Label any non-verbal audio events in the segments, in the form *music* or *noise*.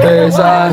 对，山，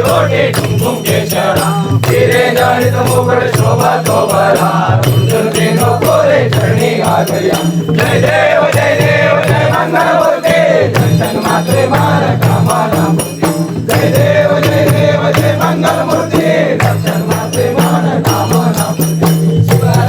ओढे कुंकुमकेशरा तिरे जाणीत मोकळ शोभा तोबरा तुंडुरती नको रे चरणी घालूया जय देव जय देव जय मंगळमूर्ते दर्शन माते मार कामाना जय देव जय देव जय मंगळमूर्ते दर्शन माते मार कामाना शिवाय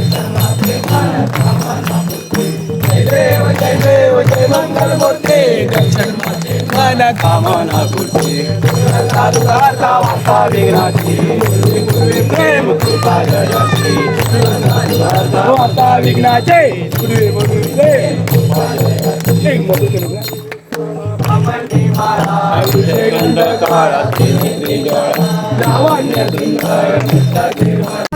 जय देव जय मंगल मूर्ते दर्शन माते मन कामना कुठे तारुकाचा वाचा विघ्नाची पूर्वी प्रेम कृपा जयाची. वाचा विघ्नाचे पूर्वी पूर्वी प्रेम एक मोठे अभिषेक अंधकारातील जावान्य सुंदर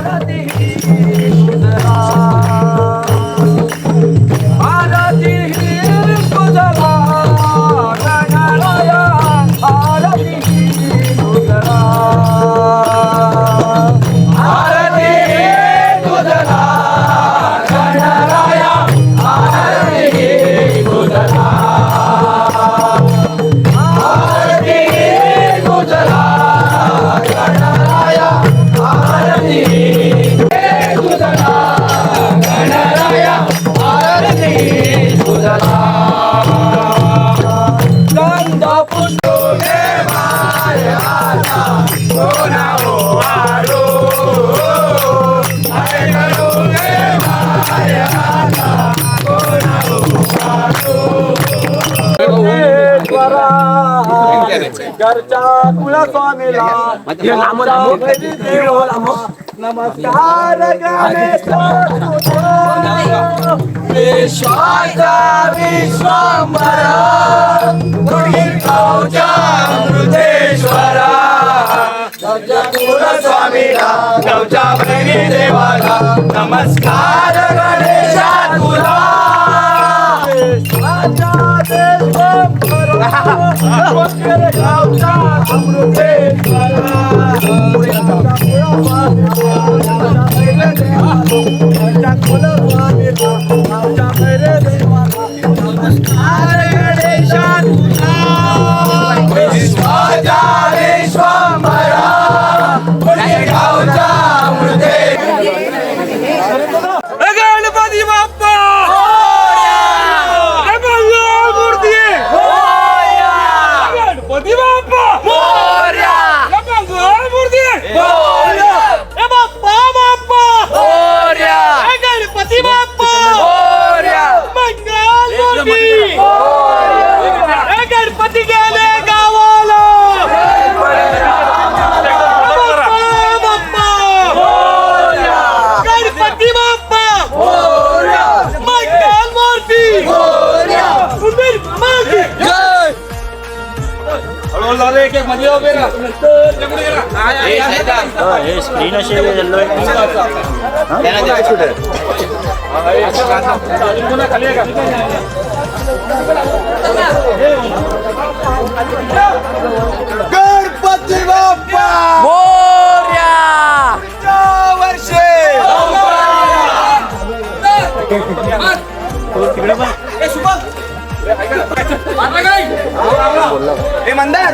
घरचा कुळा स्वामीला नमस्कार विश्वास विश्वंभर दुर्गीच्या मृतेश्वरा स्वामीला नवच्या बहिणी देवाला नमस्कार गणेशा तुला. *laughs* गावचा अमृतेश्वरा Amen. हे स्क्रीन अशी येल्लो? गणपती बाप्पा! वर्षे आता काय? हे मंदार!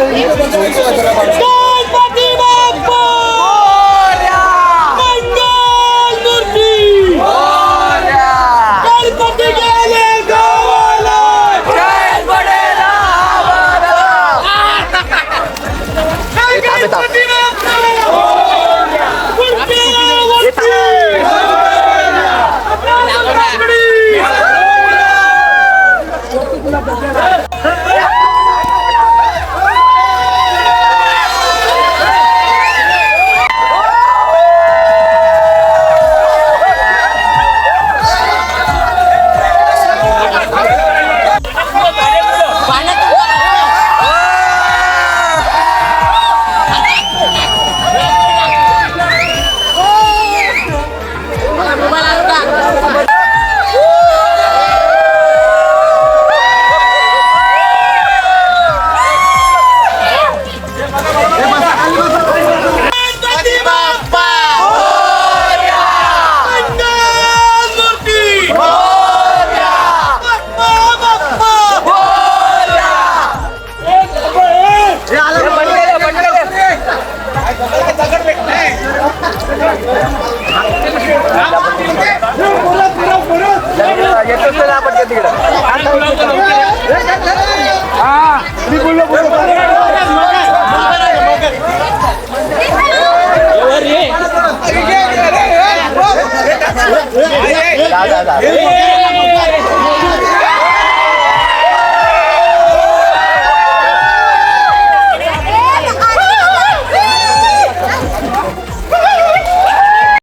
Stop! હા. બોલો બોલો. દાદા દાદા.